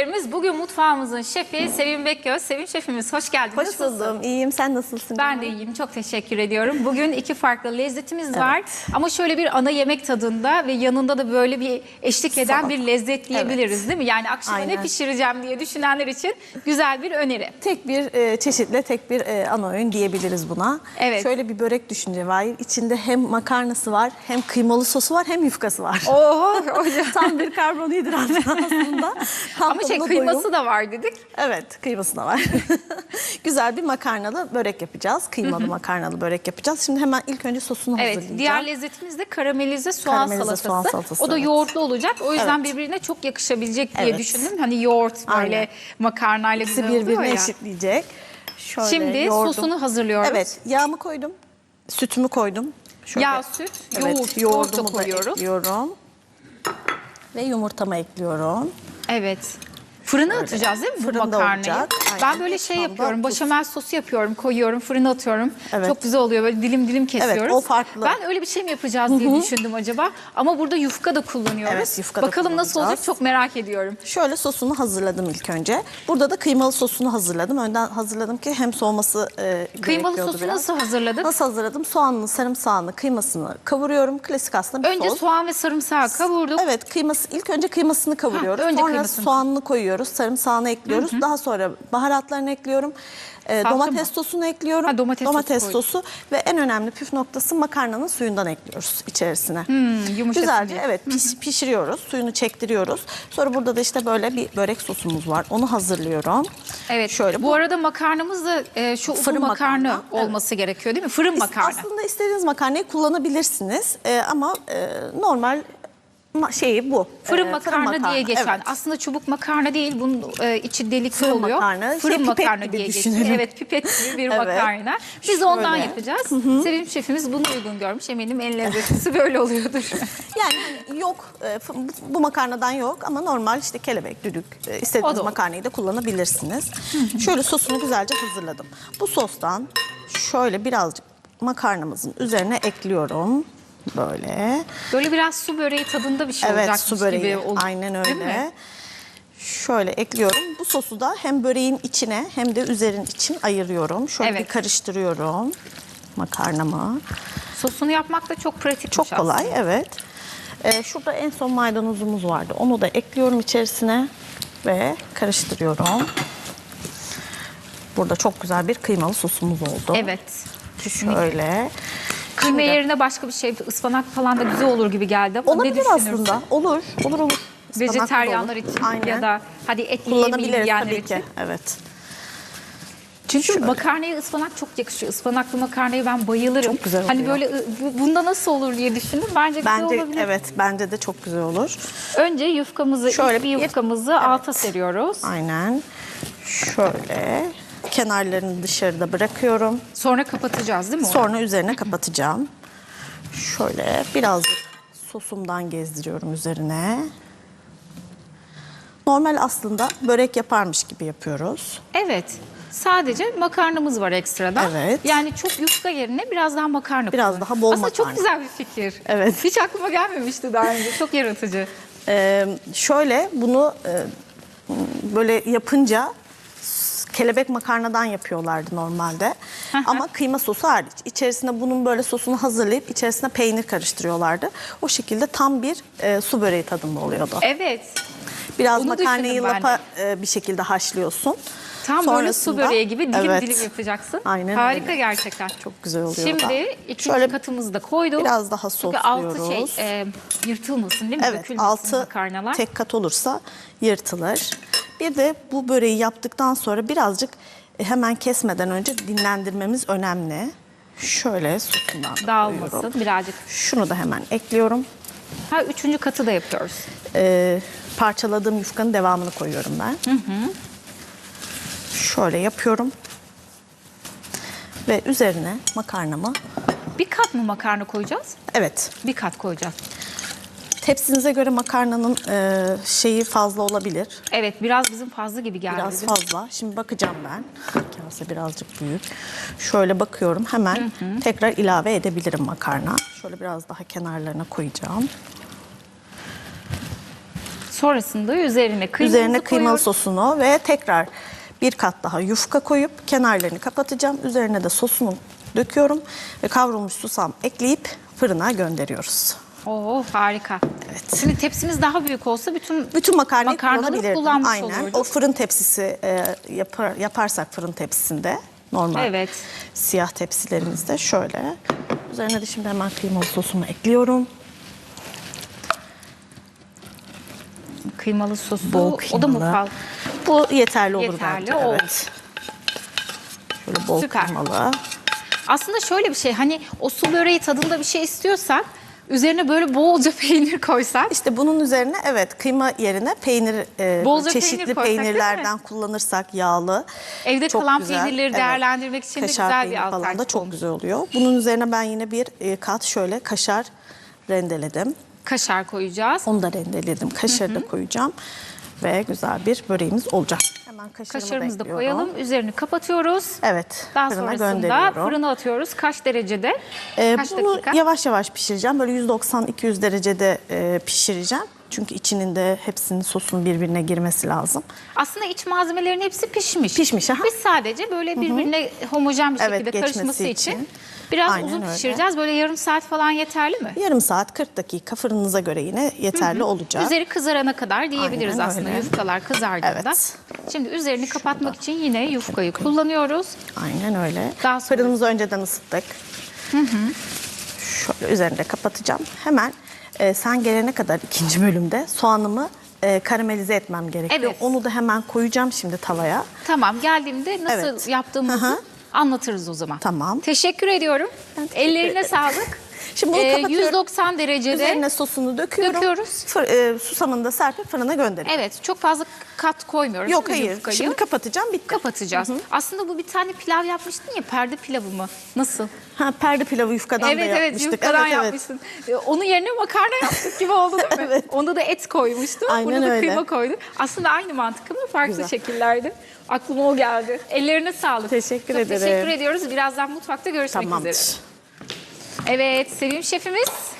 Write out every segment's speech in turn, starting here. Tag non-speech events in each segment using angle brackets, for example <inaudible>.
seyircilerimiz bugün mutfağımızın şefi Sevim Bekgöz. Sevim şefimiz hoş geldin. Hoş Nasılsın? buldum. İyiyim. Sen nasılsın? Ben de iyiyim. Çok teşekkür ediyorum. Bugün iki farklı lezzetimiz var. Ama şöyle bir ana yemek tadında ve yanında da böyle bir eşlik eden Salata. bir lezzet diyebiliriz değil mi? Yani akşama ne Aynen. pişireceğim diye düşünenler için güzel bir öneri. Tek bir e, çeşitle tek bir e, ana öğün diyebiliriz buna. Evet. Şöyle bir börek düşünce var. İçinde hem makarnası var, hem kıymalı sosu var, hem yufkası var. Oo, <laughs> hocam. Tam bir karbonhidrat aslında. <laughs> Tam Ama şey kıyması doyum. da var dedik. Evet, kıyması da var. <laughs> Güzel bir makarnalı börek yapacağız. Kıymalı makarnalı börek yapacağız. Şimdi hemen ilk önce sosunu Evet, hazırlayacağım. diğer lezzetimiz de karamelize soğan Karamelize salatası. soğan salatası, O da evet. yoğurtlu olacak. O yüzden Evet. birbirine çok yakışabilecek diye Evet. düşündüm. Hani yoğurt böyle Aynen. makarnayla güzel oluyor birbirine ya. eşitleyecek. Şöyle Şimdi yoğurdum. sosunu hazırlıyoruz. Evet, yağımı koydum. Sütümü koydum. Şöyle- Yağ, süt, yoğurt, yoğurt da yoğurdumu da koyuyoruz. ekliyorum. Ve yumurtamı ekliyorum. Evet. Fırına atacağız değil mi bu Fırında makarnayı? olacak. Ben böyle şey yapıyorum. tuz. Başamel sosu yapıyorum, koyuyorum, fırına atıyorum. Evet. Çok güzel oluyor. Böyle dilim dilim kesiyoruz. o farklı. Ben öyle bir şey mi yapacağız diye düşündüm acaba. Ama burada yufka da kullanıyoruz. Evet, yufka da Bakalım nasıl olacak çok merak ediyorum. Şöyle sosunu hazırladım ilk önce. Burada da kıymalı sosunu hazırladım. Önden hazırladım ki hem soğuması e, Kıymalı gerekiyordu sosu biraz. nasıl hazırladık? Nasıl hazırladım? Soğanını, sarımsağını, kıymasını kavuruyorum. Klasik aslında bir Önce sos. soğan ve sarımsağı kavurduk. Evet, kıyması ilk önce kıymasını kavuruyoruz. Önce sonra kıymasını. soğanını koyuyoruz, sarımsağını ekliyoruz. Daha sonra baharatlarını ekliyorum. Salça domates mı? sosunu ekliyorum. Ha, domates sosu koydun. sosu ve en önemli püf noktası makarnanın suyundan ekliyoruz içerisine. Hmm, Güzelce diye. evet piş- pişiriyoruz. Suyunu çektiriyoruz. Sonra burada da işte böyle bir börek sosumuz var. Onu hazırlıyorum. Evet. Şöyle bu, arada makarnamız da e, şu Fırın makarna, makarna, evet. olması gerekiyor değil mi? Fırın makarna. Aslında istediğiniz makarnayı kullanabilirsiniz. Ee, ama e, normal ma- şeyi bu. Fırın Ee, makarna, diye geçen. Evet. Aslında çubuk makarna değil. Bunun e, içi delikli Fırın oluyor. makarna, şey, Fırın pipet makarna diye düşünelim. Evet, pipet gibi bir <laughs> Evet. makarna. Biz ondan Şöyle. yapacağız. Sevim şefimiz bunu uygun görmüş. Eminim en lezzetlisi <laughs> böyle oluyordur. <laughs> Yani yok e, bu- makarnadan yok ama normal işte kelebek, düdük e, istediğiniz makarnayı da kullanabilirsiniz. Şöyle sosunu güzelce hazırladım. Bu sostan şöyle birazcık makarnamızın üzerine ekliyorum. Böyle. Böyle biraz su böreği tadında bir şey Evet su böreği. gibi oldu. Aynen öyle. Şöyle ekliyorum. Bu sosu da hem böreğin içine hem de üzerin için ayırıyorum. Şöyle Evet. bir karıştırıyorum makarnamı. Sosunu yapmak da çok pratik. Çok kolay evet. Ee, şurada en son maydanozumuz vardı. Onu da ekliyorum içerisine ve karıştırıyorum. Burada çok güzel bir kıymalı sosumuz oldu. Evet. Kesinlikle. Şöyle. Kıyma yerine başka bir şey, ıspanak falan da güzel olur gibi geldi. Ama Olabilir aslında. Olur. Olur olur. Ispanaklı da Vejeteryanlar olur. için Aynen. ya da hadi et kullanabiliriz tabii için. ki. Evet. Çünkü makarnaya ıspanak çok yakışıyor. Ispanaklı makarnaya ben bayılırım. Çok güzel Hani oluyor. böyle ı, bu- bunda nasıl olur diye düşündüm. Bence, güzel Bence olabilir. evet bence de çok güzel olur. Önce yufkamızı, Şöyle bir bir- yufkamızı alta seriyoruz. Aynen. Şöyle kenarlarını dışarıda bırakıyorum. Sonra kapatacağız değil mi? Sonra üzerine kapatacağım. Şöyle birazcık sosumdan gezdiriyorum üzerine. Normal aslında börek yaparmış gibi yapıyoruz. Evet. Sadece makarnamız var ekstradan. Evet. Yani çok yufka yerine biraz daha makarna Biraz kullanın. daha bol Aslında çok makarna. güzel bir fikir. Evet. Hiç aklıma gelmemişti daha önce. Çok yaratıcı. Ee, şöyle bunu e, böyle yapınca kelebek makarnadan yapıyorlardı normalde. Ama kıyma sosu hariç. İçerisine bunun böyle sosunu hazırlayıp içerisine peynir karıştırıyorlardı. O şekilde tam bir e, su böreği tadında oluyordu. Evet. Biraz Onu makarnayı düşündüm ben lapa e, bir şekilde haşlıyorsun. Tam böyle su Sonrasında- böreği gibi dilim Evet. dilim yapacaksın. Aynen Harika öyle. gerçekten. Çok güzel oluyor Şimdi ikinci Şöyle katımızı da koyduk. biraz daha Çünkü altı şey sosluyoruz. e, yırtılmasın değil mi? Evet Dökülmesin altı makarnalar. tek kat olursa yırtılır. Bir de bu böreği yaptıktan sonra birazcık e, hemen kesmeden önce dinlendirmemiz önemli. Şöyle sosundan Dağılmasın koyuyorum. birazcık. Şunu da hemen ekliyorum. Ha üçüncü katı da yapıyoruz. Ee, parçaladığım yufkanın devamını koyuyorum ben. Şöyle yapıyorum. Ve üzerine makarnamı Bir kat mı makarna koyacağız? evet Bir kat koyacağız. Tepsinize göre makarnanın e, şeyi fazla olabilir. Evet biraz bizim fazla gibi geldi. Biraz fazla. Şimdi bakacağım ben. Kase birazcık büyük. Şöyle bakıyorum. Hemen tekrar ilave edebilirim makarna. Şöyle biraz daha kenarlarına koyacağım. Sonrasında üzerine kıymalı Üzerine kıymalı sosunu ve tekrar bir kat daha yufka koyup kenarlarını kapatacağım. Üzerine de sosunu döküyorum ve kavrulmuş susam ekleyip fırına gönderiyoruz. Oo harika. Evet. Şimdi tepsimiz daha büyük olsa bütün Bütün makarnayı Makarnaları kullanmış Aynen. olurduk. O fırın tepsisi e, yapar, yaparsak fırın tepsisinde normal Evet. siyah tepsilerimizde şöyle. Üzerine de şimdi hemen kıymalı sosumu ekliyorum. kıymalı sosu Bol o da kıymalı. fal? Bu yeterli olur Yeterli bence. olur. Evet. Şöyle bol Süper. kıymalı. Aslında şöyle bir şey hani o su böreği tadında bir şey istiyorsak üzerine böyle bolca <laughs> peynir koysak İşte bunun üzerine evet kıyma yerine peynir e, Bolca çeşitli peynir koysak peynirlerden kullanırsak yağlı. Evde çok kalan güzel. peynirleri değerlendirmek için de Kaşar güzel bir peyniri falan da alternatif çok olmuş. güzel oluyor. Bunun üzerine ben yine bir e, kat şöyle kaşar rendeledim. kaşar koyacağız. Onu da rendeledim. Kaşarı da koyacağım. Ve güzel bir böreğimiz olacak. Hemen kaşarımı Kaşarımızı da ekliyorum. koyalım. Üzerini kapatıyoruz. Evet. Daha fırına sonrasında gönderiyorum. fırına atıyoruz. Kaç derecede? Ee, Kaç bunu dakika? yavaş yavaş pişireceğim. Böyle 190-200 derecede e, pişireceğim. Çünkü içinin de hepsinin sosun birbirine girmesi lazım. Aslında iç malzemelerin hepsi pişmiş. Pişmiş, aha. Biz sadece böyle birbirine homojen bir Evet, şekilde geçmesi karışması için, için. biraz Aynen uzun öyle. pişireceğiz. Böyle yarım saat falan yeterli mi? Yarım saat 40 dakika fırınınıza göre yine yeterli olacak. Üzeri kızarana kadar diyebiliriz Aynen aslında öyle. yufkalar kızardığında. Evet. Şimdi üzerini kapatmak için yine yufkayı kullanıyoruz. Aynen öyle. Daha sonra- Fırınımızı önceden ısıttık. Şöyle üzerinde kapatacağım. Hemen e, sen gelene kadar ikinci bölümde soğanımı e, karamelize etmem gerekiyor. Evet. Onu da hemen koyacağım şimdi tavaya. Tamam geldiğimde nasıl Evet. yaptığımızı Hı hı. anlatırız o zaman. Tamam. Teşekkür ediyorum. Ellerine sağlık. <laughs> Şimdi bunu Ee, kapatıyorum. 190 derecede. Üzerine sosunu döküyorum. Döküyoruz. Fır- e, susamını da serpip fırına gönderiyorum. Evet çok fazla kat koymuyoruz. Yok hayır. yufkayı? Şimdi kapatacağım bitti. kapatacağız. Aslında bu bir tane pilav yapmıştın ya perde pilavı mı? Nasıl? Ha, perde pilavı yufkadan da evet evet yapmıştık. yufkadan evet, evet. yapmışsın. Ee, Onun yerine makarna yaptık gibi oldu değil mi? <laughs> Evet. Onda da et koymuştu. Aynen Burada da öyle. kıyma koyduk. Aslında aynı mantık ama farklı Güzel. şekillerde. Aklıma o geldi. Ellerine sağlık. Teşekkür Çok ederim. teşekkür ediyoruz. Birazdan mutfakta görüşmek Tamamdır. üzere. Evet Sevim şefimiz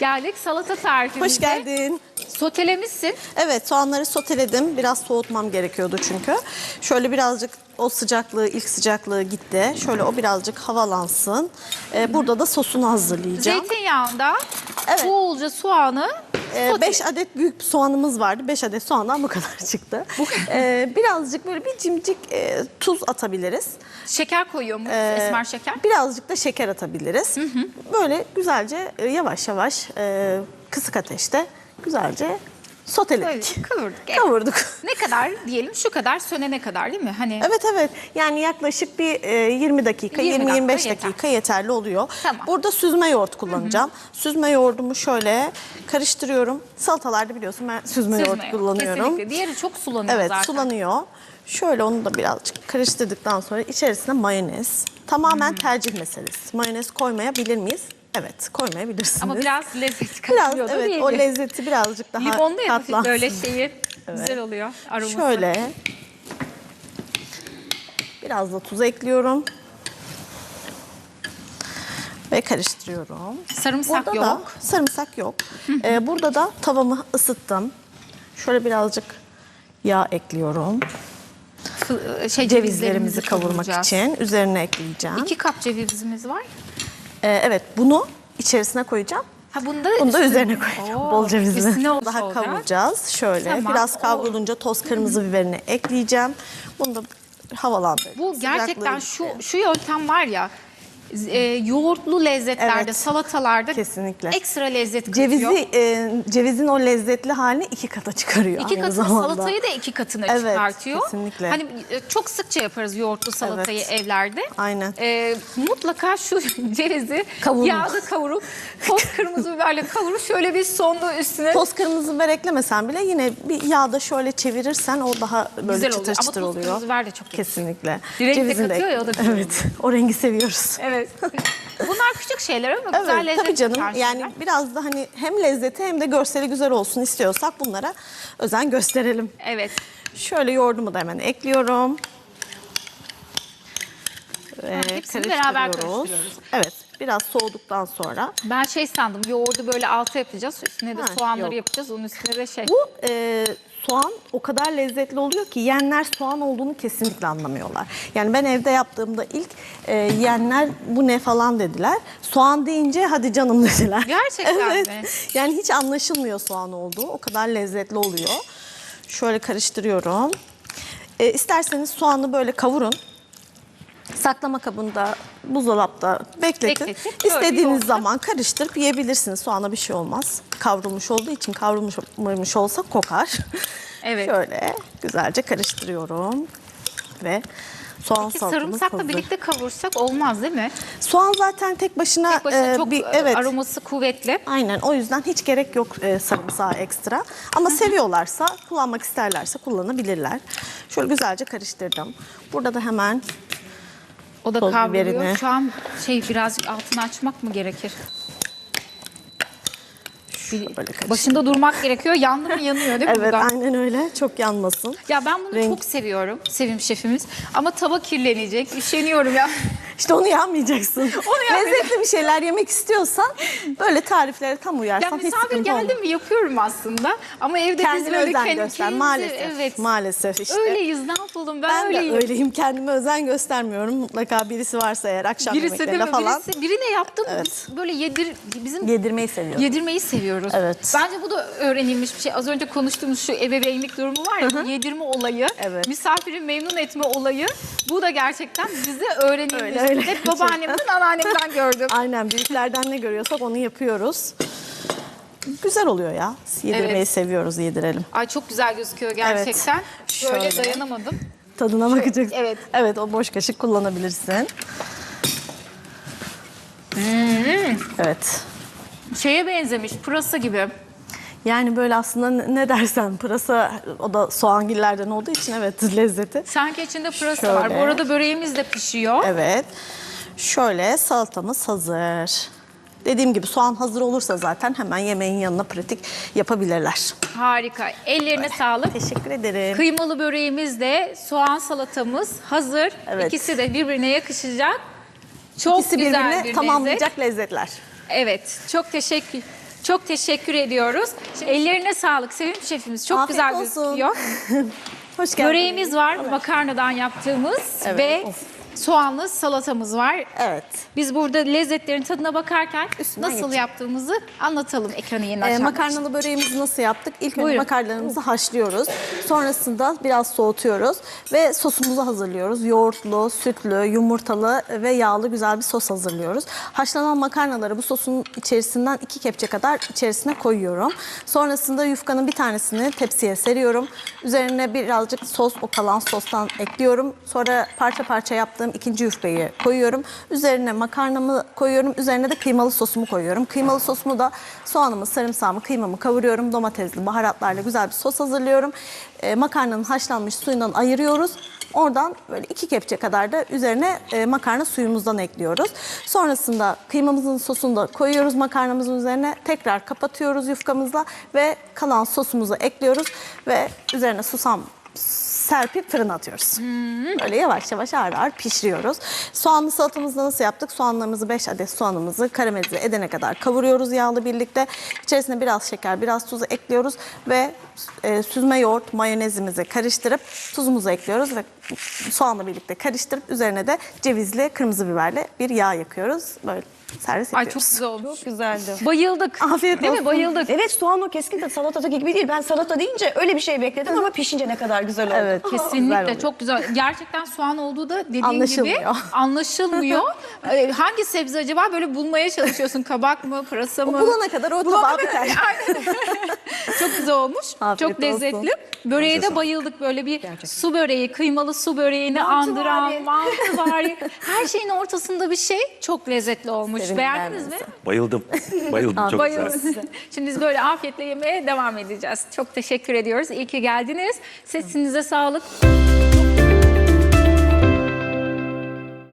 geldik salata tarifimize. Hoş geldin. Sotelemişsin. Evet soğanları soteledim. Biraz soğutmam gerekiyordu çünkü. Şöyle birazcık o sıcaklığı, ilk sıcaklığı gitti. Şöyle o birazcık havalansın. Ee, burada da sosunu hazırlayacağım. Zeytinyağında Evet. bolca soğanı 5 adet büyük soğanımız vardı. 5 adet soğandan bu kadar <laughs> çıktı. Ee, birazcık böyle bir cimcik e, tuz atabiliriz. şeker koyuyor mu? Ee, Esmer şeker. Birazcık da şeker atabiliriz. Böyle güzelce e, yavaş yavaş e, kısık ateşte güzelce soteledik. Böyle kavurduk, evet. Kavurduk. Ne kadar diyelim şu kadar sönene kadar değil mi? Hani Evet evet yani yaklaşık bir e, 20 dakika 20 20-25 dakika dakika, yeter. yeterli oluyor. Tamam. Burada süzme yoğurt kullanacağım. Süzme yoğurdumu şöyle karıştırıyorum. Salatalarda biliyorsun ben süzme, yoğurt süzme kullanıyorum. Kesinlikle. Diğeri çok sulanıyor Evet zaten. sulanıyor. Şöyle onu da birazcık karıştırdıktan sonra içerisine mayonez. Tamamen Hmm. tercih meselesi. Mayonez koymayabilir miyiz? Evet koymayabilirsiniz. Ama biraz lezzet <laughs> Biraz katılıyor da evet o lezzeti birazcık daha Limonlu ya hafif böyle şeyi güzel oluyor aroması. Şöyle. Biraz da tuz ekliyorum. Ve karıştırıyorum. Sarımsak Burada da yok. sarımsak yok. Ee, burada da tavamı ısıttım. Şöyle birazcık yağ ekliyorum. Şey, Cevizlerimizi kavurmak için üzerine ekleyeceğim. İki kap cevizimiz var. Ee, evet bunu içerisine koyacağım. Ha bunu da, Bunu da üzerine koyacağım. Oo, Bol üstüne olmuş Daha olacak. kavuracağız. Şöyle Tamam. biraz O- kavrulunca toz kırmızı biberini ekleyeceğim. Bunu da havalandıracağım. Bu gerçekten Sıcaklığı şu şu yöntem var ya e, yoğurtlu lezzetlerde, Evet. salatalarda Kesinlikle. ekstra lezzet katıyor. Cevizi, e, cevizin o lezzetli halini iki kata çıkarıyor İki aynı katını zamanda. salatayı da iki katına Evet, çıkartıyor. kesinlikle. Hani e, çok sıkça yaparız yoğurtlu salatayı evlerde. Aynen. E, mutlaka şu <laughs> cevizi Kavurun. yağda kavurup toz kırmızı biberle kavurup şöyle bir sonlu üstüne Toz kırmızı biber eklemesen bile yine bir yağda şöyle çevirirsen o daha böyle Güzel çıtır oluyor. Ama çıtır toz oluyor. kırmızı biber de çok yakışıyor. Kesinlikle. Renk de Cevizin katıyor ya, o da güzel Evet. O rengi seviyoruz. Evet. <laughs> Bunlar küçük şeyler ama güzel Evet, lezzet tabii canım. katan Yani biraz da hani hem lezzeti hem de görseli güzel olsun istiyorsak bunlara özen gösterelim. Evet. Şöyle yoğurdumu da hemen ekliyorum. Ve hepsini beraber karıştırıyoruz. Evet. Biraz soğuduktan sonra Ben şey sandım yoğurdu böyle alta yapacağız. Üstüne de Ha, soğanları yok. yapacağız. Onun üstüne de şey. Bu e, soğan o kadar lezzetli oluyor ki yiyenler soğan olduğunu kesinlikle anlamıyorlar. Yani ben evde yaptığımda ilk e, yiyenler bu ne falan dediler. Soğan deyince hadi canım dediler. <laughs> Gerçekten evet. mi? Yani hiç anlaşılmıyor soğan olduğu. O kadar lezzetli oluyor. Şöyle karıştırıyorum. E, isterseniz soğanı böyle kavurun. Saklama kabında, buzdolapta bekletin. Bekletip İstediğiniz zaman karıştırıp yiyebilirsiniz. Soğana bir şey olmaz. Kavrulmuş olduğu için kavrulmuş olsa kokar. <laughs> Evet. Şöyle güzelce karıştırıyorum. Ve soğan Peki salatamız sarımsakla hazır. birlikte kavursak olmaz değil mi? Soğan zaten tek başına, Tek başına e, çok bir evet. aroması kuvvetli. Aynen o yüzden hiç gerek yok e, sarımsağa ekstra. Ama seviyorlarsa, kullanmak isterlerse kullanabilirler. Şöyle güzelce karıştırdım. Burada da hemen O da kavruluyor. Şu an şey birazcık altını açmak mı gerekir? Bir- böyle başında durmak gerekiyor. Yandı mı yanıyor değil mi Evet bu da? aynen öyle. Çok yanmasın. Ya ben bunu Renk- çok seviyorum Sevim şefimiz. Ama tava kirlenecek. Üşeniyorum ya. <laughs> İşte onu yapmayacaksın. <laughs> yapmayacağım. Lezzetli bir şeyler yemek istiyorsan böyle tariflere tam Ya uyarsan hiç misafir sıkıntı geldi olmaz. mi yapıyorum aslında. Ama evde biz Kendine böyle özen kendi- göster. kendimizi- Maalesef. Evet. Maalesef işte. Öyleyiz ne yapalım ben, Ben öyleyim. de öyleyim. Kendime özen göstermiyorum. Mutlaka birisi varsa eğer akşam Birisi mi? falan Birisi, birine yaptım. Evet. Böyle yedir bizim yedirmeyi seviyorum. Yedirmeyi seviyoruz. Evet. Bence bu da öğrenilmiş bir şey. Az önce konuştuğumuz şu ebeveynlik durumu var ya, yedirme olayı, Evet. misafiri memnun etme olayı. Bu da gerçekten bize öğrenilmiş. Öyle, öyle. Hep babaannemden, anneannemden gördüm. <laughs> Aynen büyüklerden ne görüyorsak onu yapıyoruz. Güzel oluyor ya. Yedirmeyi Evet. seviyoruz, yedirelim. Ay çok güzel gözüküyor gerçekten. Böyle Şöyle. dayanamadım. Tadına bakacaksın. evet. Evet, o boş kaşık kullanabilirsin. Hmm. Evet. Şeye benzemiş, pırasa gibi. Yani böyle aslında ne- ne dersen pırasa o da soğangillerden olduğu için evet <laughs> lezzeti. Sanki içinde pırasa var. Şöyle. Bu arada böreğimiz de pişiyor. Evet. Şöyle salatamız hazır. Dediğim gibi soğan hazır olursa zaten hemen yemeğin yanına pratik yapabilirler. Harika. Ellerine sağlık. Teşekkür ederim. Kıymalı böreğimiz de soğan salatamız hazır. Evet. İkisi de birbirine yakışacak. Çok İkisi güzel birbirini bir lezzet. tamamlayacak lezzetler. Evet. Çok teşekkür çok teşekkür ediyoruz. Ellerine sağlık Sevim şefimiz. Çok Afiyet güzel olsun. gözüküyor. <laughs> Hoş geldiniz. Böreğimiz var makarnadan yaptığımız Evet. ve Of. Soğanlı salatamız var. Evet. Biz burada lezzetlerin tadına bakarken Üstünden nasıl geçelim. yaptığımızı anlatalım ekranı yeni Ee, açanlar için. makarnalı böreğimizi nasıl yaptık? İlk önce Buyurun. makarnalarımızı haşlıyoruz. Sonrasında biraz soğutuyoruz ve sosumuzu hazırlıyoruz. Yoğurtlu, sütlü, yumurtalı ve yağlı güzel bir sos hazırlıyoruz. Haşlanan makarnaları bu sosun içerisinden iki kepçe kadar içerisine koyuyorum. Sonrasında yufkanın bir tanesini tepsiye seriyorum. Üzerine birazcık sos, o kalan sostan ekliyorum. Sonra parça parça yaptığım ikinci yufkayı koyuyorum. Üzerine makarnamı koyuyorum. Üzerine de kıymalı sosumu koyuyorum. Kıymalı sosumu da soğanımı, sarımsağımı, kıymamı kavuruyorum. Domatesli baharatlarla güzel bir sos hazırlıyorum. Ee, makarnanın haşlanmış suyundan ayırıyoruz. Oradan böyle iki kepçe kadar da üzerine e, makarna suyumuzdan ekliyoruz. Sonrasında kıymamızın sosunu da koyuyoruz makarnamızın üzerine. Tekrar kapatıyoruz yufkamızla ve kalan sosumuzu ekliyoruz ve üzerine susam serpip fırına atıyoruz. Böyle yavaş yavaş ağır ağır pişiriyoruz. Soğanlı salatamızı nasıl yaptık? Soğanlarımızı 5 adet soğanımızı karamelize edene kadar kavuruyoruz yağlı birlikte. İçerisine biraz şeker, biraz tuzu ekliyoruz ve e, süzme yoğurt mayonezimizi karıştırıp tuzumuzu ekliyoruz ve soğanla birlikte karıştırıp üzerine de cevizli kırmızı biberle bir yağ yakıyoruz. Böyle servis Ay çok güzel olmuş. Çok güzeldi. Bayıldık. Afiyet Değil mi? Bayıldık. Evet soğan o keskin de salatadaki gibi değil. Ben salata deyince öyle bir şey bekledim ama pişince ne kadar güzel oldu. Evet. Güzel Kesinlikle oluyor. çok güzel. Gerçekten soğan olduğu da dediğin gibi Anlaşılmıyor. <laughs> anlaşılmıyor. <laughs> Ee, hangi sebze acaba böyle bulmaya çalışıyorsun? Kabak mı, pırasa mı? Bulana kadar o tabağa biter. <laughs> Aynen. <laughs> çok güzel olmuş. Afiyet çok lezzetli. olsun. Böreğe de bayıldık. Böyle bir su böreği, kıymalı su böreğini andıran, Mantıvari. mantı <laughs> var. Her şeyin ortasında bir şey çok lezzetli olmuş. Sevindim Beğendiniz mi? Bayıldım. Bayıldım çok güzel. Bayıldım. Şimdi biz böyle afiyetle yemeye devam edeceğiz. Çok teşekkür ediyoruz. İyi ki geldiniz. Sesinize sağlık.